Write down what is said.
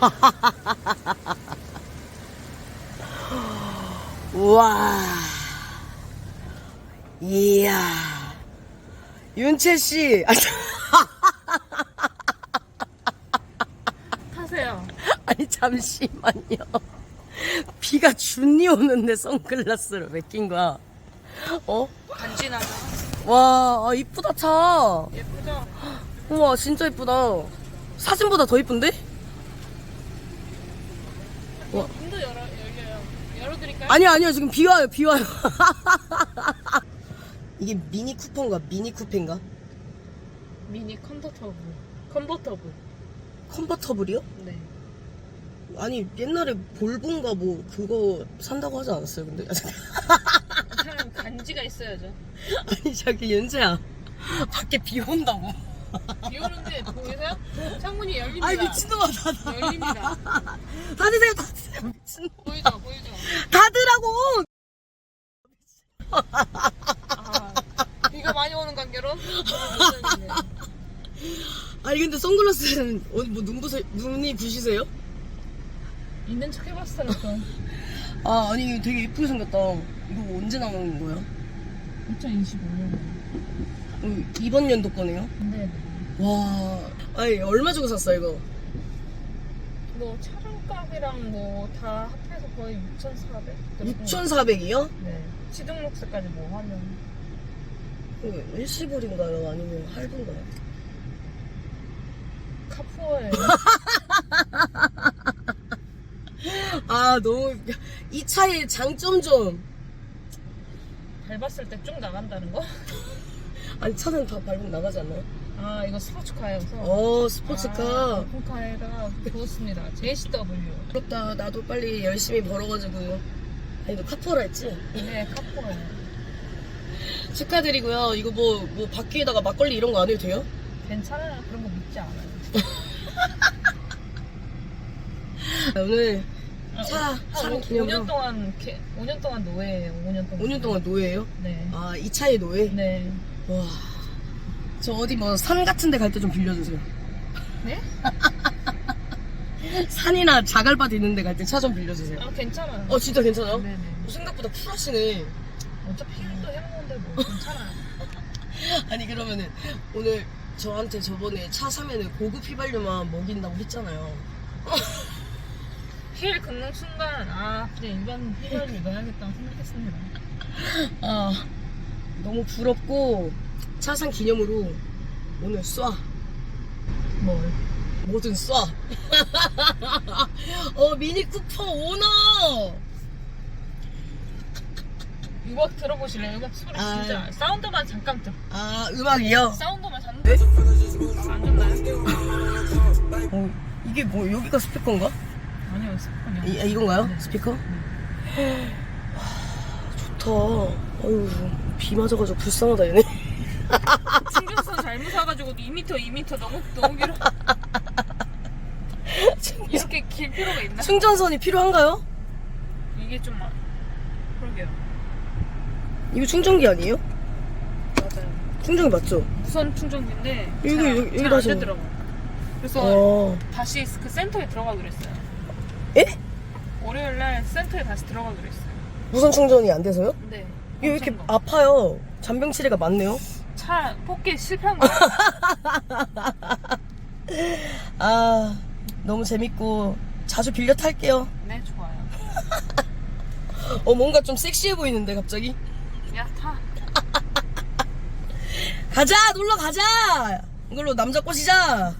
우와. 이야. 윤채 씨. 아, 타세요. 아니 잠시만요. 비가 준이 오는데 선글라스를 왜 낀 거야? 어? 간지나죠? 와, 아, 이쁘다 차. 예쁘죠? 우와, 진짜 이쁘다. 사진보다 더 이쁜데? 와. 문도 열어, 열려요. 열어드릴까요? 아니요, 아니요. 지금 비 와요, 비 와요. 이게 미니 쿠퍼인가? 미니 쿠페인가? 미니 컨버터블. 컨버터블. 컨버터블이요? 네. 아니, 옛날에 볼본가 뭐 그거 산다고 하지 않았어요, 근데? 사람 간지가 있어야죠. 아니, 저기 윤재야. 밖에 비 온다고. 비 오는데 보이세요? 창문이 열립니다. 아이, 미친놈아, 닫아. 열립니다. 닫으세요, 닫으세요. 미친놈. 보이죠? 보이죠? 닫으라고! 아, 비가 많이 오는 관계로. 아니, 근데 선글라스는 오늘 뭐눈 부세, 눈이 부시세요? 있는 척 해봤어요. 아, 아니, 되게 예쁘게 생겼다. 이거 언제 나온 거야? 2025년. 음, 이번 연도 거네요? 네. 와, 아니, 얼마 주고 샀어, 이거? 뭐 촬영값이랑 뭐 다 합해서 거의 6,400. 6,400이요? 네. 시등록세까지 뭐 하면 일시불인가요? 아니면 할부인가요? 카푸어에 아, 너무, 이 차의 장점 좀. 밟았을 때 쭉 나간다는 거? 아니, 차는 다 밟으면 나가지 않나요? 아 이거 스포츠카여서. 어, 스포츠카. 오픈카에다가 부었습니다. JCW. 부럽다. 나도 빨리 열심히 벌어가지고. 아니, 너 카푸어라 했지? 네, 카푸어에. 축하드리고요. 이거 뭐, 뭐, 바퀴에다가 막걸리 이런 거 안 해도 돼요? 괜찮아요. 그런 거 믿지 않아요. 오늘 아, 차, 한 사랑 오- 기념으로. 5년 동안 개, 5년 동안 노예예요. 5년 동안. 5년 동안 노예예요? 네. 아, 이 차의 노예? 네. 와. 저 어디 뭐 산 같은 데 갈 때 좀 빌려주세요. 네? 산이나 자갈밭 있는 데 갈 때 차 좀 빌려주세요. 아 괜찮아요. 어, 진짜 괜찮아요? 네네. 생각보다 쿨하시네. 어차피 또 해먹는데 뭐 괜찮아요. 아니, 그러면은 오늘 저한테 저번에 차 사면은 고급 휘발유만 먹인다고 했잖아요. 힐 긋는 순간 아 그냥 일반 휘발유 넣어야겠다고 생각했습니다. 아, 너무 부럽고 차산 기념으로 오늘 쏴. 뭘? 뭐든 쏴. 어, 미니 쿠퍼 오너! 음악 들어보실래요? 음악 소리 아. 진짜 사운드만 잠깐 들. 아, 음악이요? 사운드만 잠깐. 네? 안 좋나요? 어, 이게 뭐, 여기가 스피커인가? 아니요 스폰이요. 이, 아, 이건가요? 네. 스피커? 와, 좋다. 어휴, 비 맞아가지고 불쌍하다, 얘네. 충전선 잘못 사가지고 2m 2m 너무 너무 길어. 이렇게 길 필요가 있나? 충전선이 필요한가요? 이게 좀 아- 그러게요. 이거 충전기 아니에요? 맞아요. 충전기 맞죠? 무선 충전기인데 여기, 잘, 여기, 여기 잘안 다시- 되더라고요. 그래서 어. 다시 그 센터에 들어가기로 했어요. 에? 월요일 날 센터에 다시 들어가기로 했어요. 무선 충전이 안 돼서요? 네. 이게 왜 이렇게 엄청 거. 아파요? 잔병치레가 많네요. 차 뽑기 실패한 거예요. 아, 너무 재밌고 자주 빌려 탈게요. 네, 좋아요. 어, 뭔가 좀 섹시해 보이는데 갑자기. 야, 타. 가자, 놀러 가자. 이걸로 남자 꼬시자.